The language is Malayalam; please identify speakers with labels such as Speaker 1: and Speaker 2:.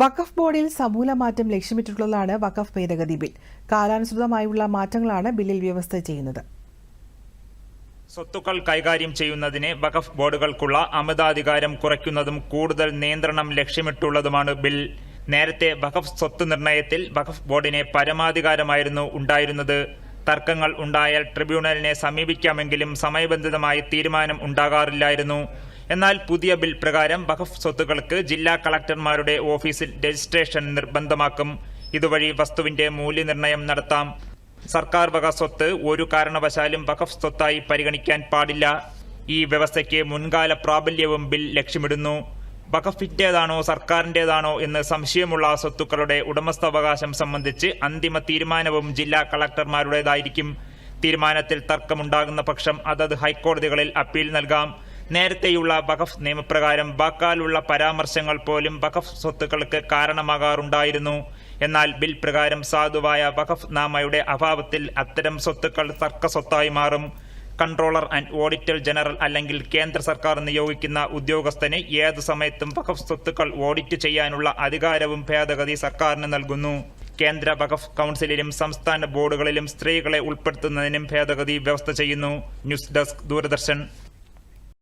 Speaker 1: വഖഫ് ബോർഡിൽ സമൂല മാറ്റം ലക്ഷ്യമിട്ടിട്ടുള്ളതാണ് വഖഫ് ഭേദഗതി ബിൽ. കാലാനുസൃതമായുള്ള മാറ്റങ്ങളാണ് ബില്ലിൽ വ്യവസ്ഥ ചെയ്യുന്നത്.
Speaker 2: സ്വത്തുക്കൾ കൈകാര്യം ചെയ്യുന്നതിന് വഖഫ് ബോർഡുകൾക്കുള്ള അമിതാധികാരം കുറയ്ക്കുന്നതും കൂടുതൽ നിയന്ത്രണം ലക്ഷ്യമിട്ടുള്ളതുമാണ് ബിൽ. നേരത്തെ വഖഫ് സ്വത്ത് നിർണയത്തിൽ വഖഫ് ബോർഡിന് പരമാധികാരമായിരുന്നു ഉണ്ടായിരുന്നത്. തർക്കങ്ങൾ ഉണ്ടായാൽ ട്രിബ്യൂണലിനെ സമീപിക്കാമെങ്കിലും സമയബന്ധിതമായി തീരുമാനം ഉണ്ടാകാറില്ലായിരുന്നു. എന്നാൽ പുതിയ ബിൽ പ്രകാരം വഖഫ് സ്വത്തുക്കൾക്ക് ജില്ലാ കളക്ടർമാരുടെ ഓഫീസിൽ രജിസ്ട്രേഷൻ നിർബന്ധമാക്കും. ഇതുവഴി വസ്തുവിന്റെ മൂല്യനിർണയം നടത്താം. സർക്കാർ വക സ്വത്ത് ഒരു കാരണവശാലും വഖഫ് സ്വത്തായി പരിഗണിക്കാൻ പാടില്ല. ഈ വ്യവസ്ഥയ്ക്ക് മുൻകാല പ്രാബല്യവും ബിൽ ലക്ഷ്യമിടുന്നു. വഖഫിന്റേതാണോ സർക്കാരിന്റേതാണോ എന്ന് സംശയമുള്ള സ്വത്തുക്കളുടെ ഉടമസ്ഥാവകാശം സംബന്ധിച്ച് അന്തിമ തീരുമാനവും ജില്ലാ കളക്ടർമാരുടേതായിരിക്കും. തീരുമാനത്തിൽ തർക്കമുണ്ടാകുന്ന പക്ഷം അതത് ഹൈക്കോടതികളിൽ അപ്പീൽ നൽകാം. നേരത്തെയുള്ള വഖഫ് നിയമപ്രകാരം വാക്കാലുള്ള പരാമർശങ്ങൾ പോലും വഖഫ് സ്വത്തുക്കൾക്ക് കാരണമാകാറുണ്ടായിരുന്നു. എന്നാൽ ബിൽ പ്രകാരം സാധുവായ വഖഫ് നാമയുടെ അഭാവത്തിൽ അത്തരം സ്വത്തുക്കൾ തർക്ക സ്വത്തായി മാറും. കൺട്രോളർ ആൻഡ് ഓഡിറ്റർ ജനറൽ അല്ലെങ്കിൽ കേന്ദ്ര സർക്കാർ നിയോഗിക്കുന്ന ഉദ്യോഗസ്ഥന് ഏത് സമയത്തും വഖഫ് സ്വത്തുക്കൾ ഓഡിറ്റ് ചെയ്യാനുള്ള അധികാരവും ഭേദഗതി സർക്കാരിന് നൽകുന്നു. കേന്ദ്ര വഖഫ് കൗൺസിലിലും സംസ്ഥാന ബോർഡുകളിലും സ്ത്രീകളെ ഉൾപ്പെടുത്തുന്നതിനും ഭേദഗതി വ്യവസ്ഥ ചെയ്യുന്നു. News desk Doordarshan.